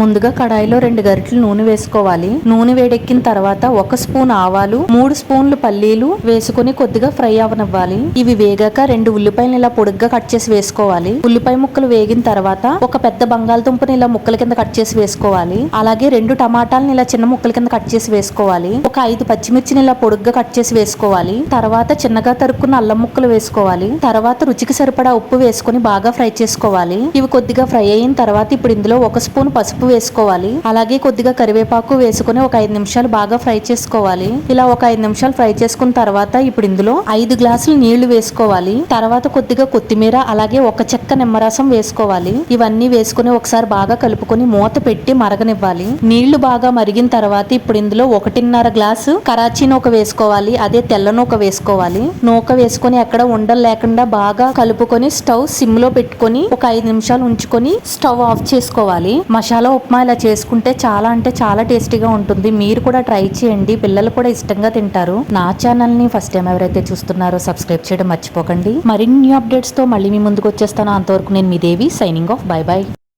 ముందుగా కడాయిలో రెండు గరిటెలు నూనె వేసుకోవాలి. నూనె వేడెక్కిన తర్వాత ఒక స్పూన్ ఆవాలు మూడు స్పూన్లు పల్లీలు వేసుకుని కొద్దిగా ఫ్రై అవనివ్వాలి. ఇవి వేగాక రెండు ఉల్లిపాయలు ఇలా పొడుగ్గా కట్ చేసి వేసుకోవాలి. ఉల్లిపాయ ముక్కలు వేగిన తర్వాత ఒక పెద్ద బంగాళదుంపని ఇలా ముక్కల కింద కట్ చేసి వేసుకోవాలి. అలాగే రెండు టమాటాలను ఇలా చిన్న ముక్కల కింద కట్ చేసి వేసుకోవాలి. ఒక ఐదు పచ్చిమిర్చిని ఇలా పొడుగ్గా కట్ చేసి వేసుకోవాలి. తర్వాత చిన్నగా తరుక్కున్న అల్లం ముక్కలు వేసుకోవాలి. తర్వాత రుచికి సరిపడా ఉప్పు వేసుకుని బాగా ఫ్రై చేసుకోవాలి. ఇవి కొద్దిగా ఫ్రై అయిన తర్వాత ఇప్పుడు ఇందులో ఒక స్పూన్ పసుపు వేసుకోవాలి. అలాగే కొద్దిగా కరివేపాకు వేసుకుని ఒక ఐదు నిమిషాలు బాగా ఫ్రై చేసుకోవాలి. ఇలా ఒక ఐదు నిమిషాలు ఫ్రై చేసుకున్న తర్వాత ఇప్పుడు ఇందులో ఐదు గ్లాసులు నీళ్ళు వేసుకోవాలి. తర్వాత కొద్దిగా కొత్తిమీర అలాగే ఒక చెక్క నిమ్మరసం వేసుకోవాలి. ఇవన్నీ వేసుకుని ఒకసారి బాగా కలుపుకొని మూత పెట్టి మరగనివ్వాలి. నీళ్ళు బాగా మరిగిన తర్వాత ఇప్పుడు ఇందులో ఒకటిన్నర గ్లాసు కరాచీ నూక వేసుకోవాలి. అదే తెల్ల నూక వేసుకోవాలి. నూక వేసుకొని ఎక్కడ ఉండలు లేకుండా బాగా కలుపుకొని స్టవ్ సిమ్లో పెట్టుకొని ఒక ఐదు నిమిషాలు ఉంచుకొని స్టవ్ ఆఫ్ చేసుకోవాలి. మసాలా ఉప్మా ఇలా చేసుకుంటే చాలా అంటే చాలా టేస్టీగా ఉంటుంది. మీరు కూడా ట్రై చేయండి. పిల్లలు కూడా ఇష్టంగా తింటారు. నా ఛానల్ని ఫస్ట్ టైం ఎవరైతే చూస్తున్నారో సబ్స్క్రైబ్ చేయడం మర్చిపోకండి. మరిన్ని అప్డేట్స్తో మళ్ళీ మీ ముందుకు వచ్చేస్తాను. అంతవరకు నేను మీ Devi signing off bye bye